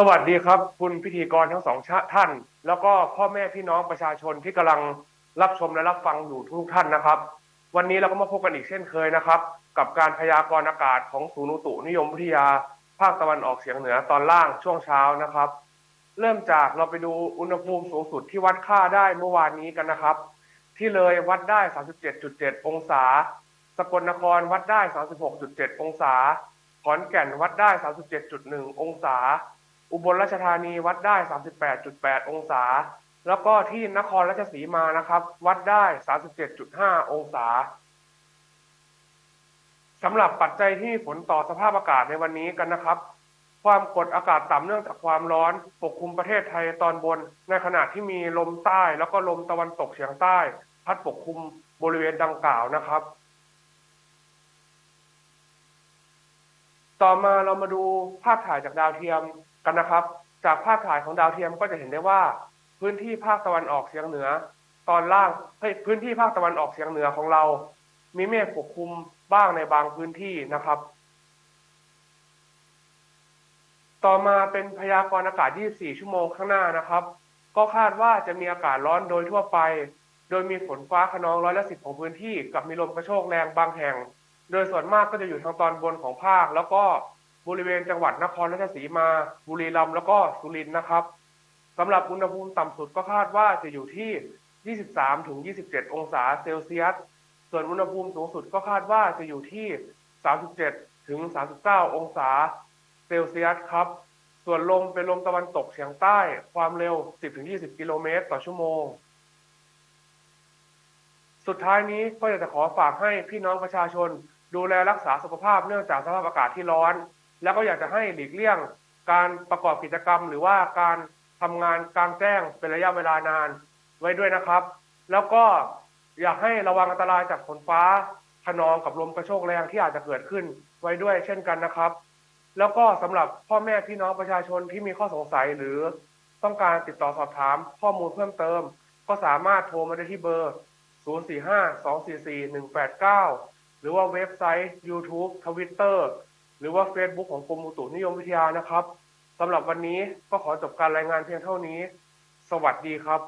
สวัสดีครับ คุณพิธีกรทั้งสองท่าน แล้วก็พ่อแม่พี่น้องประชาชนที่กำลังรับชมและรับฟังอยู่ทุกท่านนะครับ วันนี้เราก็มาพบกันอีกเช่นเคยนะครับ กับการพยากรณ์อากาศของศูนย์อุตุนิยมวิทยา ภาคตะวันออกเฉียงเหนือตอนล่างช่วงเช้านะครับ เริ่มจากเราไปดูอุณหภูมิสูงสุดที่วัดค่าได้เมื่อวานนี้กันนะครับ ที่เลยวัดได้ 37.7 องศา สกลนครวัดได้ 36.7 องศา ขอนแก่นวัดได้ 37.1 องศา อุบลราชธานีวัดได้ 38.8 องศา แล้วก็ที่นครราชสีมานะครับ วัดได้ 37.5 องศาสำหรับปัจจัยที่ผลต่อสภาพอากาศในวันนี้กันนะครับ ความกดอากาศต่ำเนื่องจากความร้อนปกคลุมประเทศไทยตอนบน ในขณะที่มีลมใต้แล้วก็ลมตะวันตกเฉียงใต้ พัดปกคลุมบริเวณดังกล่าวนะครับ ต่อมาเรามาดูภาพถ่ายจากดาวเทียม กันนะครับ จากภาพถ่ายของดาวเทียมก็จะเห็นได้ว่า พื้นที่ภาคตะวันออกเฉียงเหนือ ตอนล่างพื้นที่ภาคตะวันออกเฉียงเหนือของเรา มีเมฆปกคลุมบ้างในบางพื้นที่นะครับ ต่อมาเป็นพยากรณ์อากาศ 24 ชั่วโมงข้างหน้านะครับ ก็คาดว่าจะมีอากาศร้อนโดยทั่วไป โดยมีฝนฟ้าขนองร้อยละสิบของพื้นที่ กับมีลมกระโชกแรงบางแห่ง โดยส่วนมากก็จะอยู่ทางตอนบนของภาคแล้วก็ บริเวณจังหวัดนครราชสีมา บุรีรัมย์แล้วก็สุรินทร์นะครับสำหรับอุณหภูมิต่ำสุดก็คาดว่าจะอยู่ที่ 23 ถึง 27 องศาเซลเซียส ส่วนอุณหภูมิสูงสุดก็คาดว่าจะอยู่ที่ 37 ถึง 39 องศาเซลเซียสครับ ส่วนลมเป็นลมตะวันตกเฉียงใต้ ความเร็ว 10-20 กิโลเมตรต่อชั่วโมง สุดท้ายนี้ก็อยากจะขอฝากให้พี่น้องประชาชน ดูแลรักษาสุขภาพเนื่องจากสภาพอากาศที่ร้อน แล้วก็อยากจะให้หลีกเลี่ยง การประกอบกิจกรรม หรือว่าการทำงานกลางแจ้งเป็นระยะเวลานานไว้ด้วยนะครับ แล้วก็อยากให้ระวังอันตรายจากฝนฟ้าขนองกับลมกระโชกแรงที่อาจจะเกิดขึ้นไว้ด้วยเช่นกันนะครับ แล้วก็สำหรับพ่อแม่พี่น้องประชาชนที่มีข้อสงสัยหรือต้องการติดต่อสอบถามข้อมูลเพิ่มเติม ก็สามารถโทรมาได้ที่เบอร์ 045-244-189 หรือว่าเว็บไซต์ YouTube Twitter หรือว่า Facebook ของกรมอุตุนิยมวิทยานะครับสำหรับวันนี้ก็ขอจบการรายงานเพียงเท่านี้ สวัสดีครับ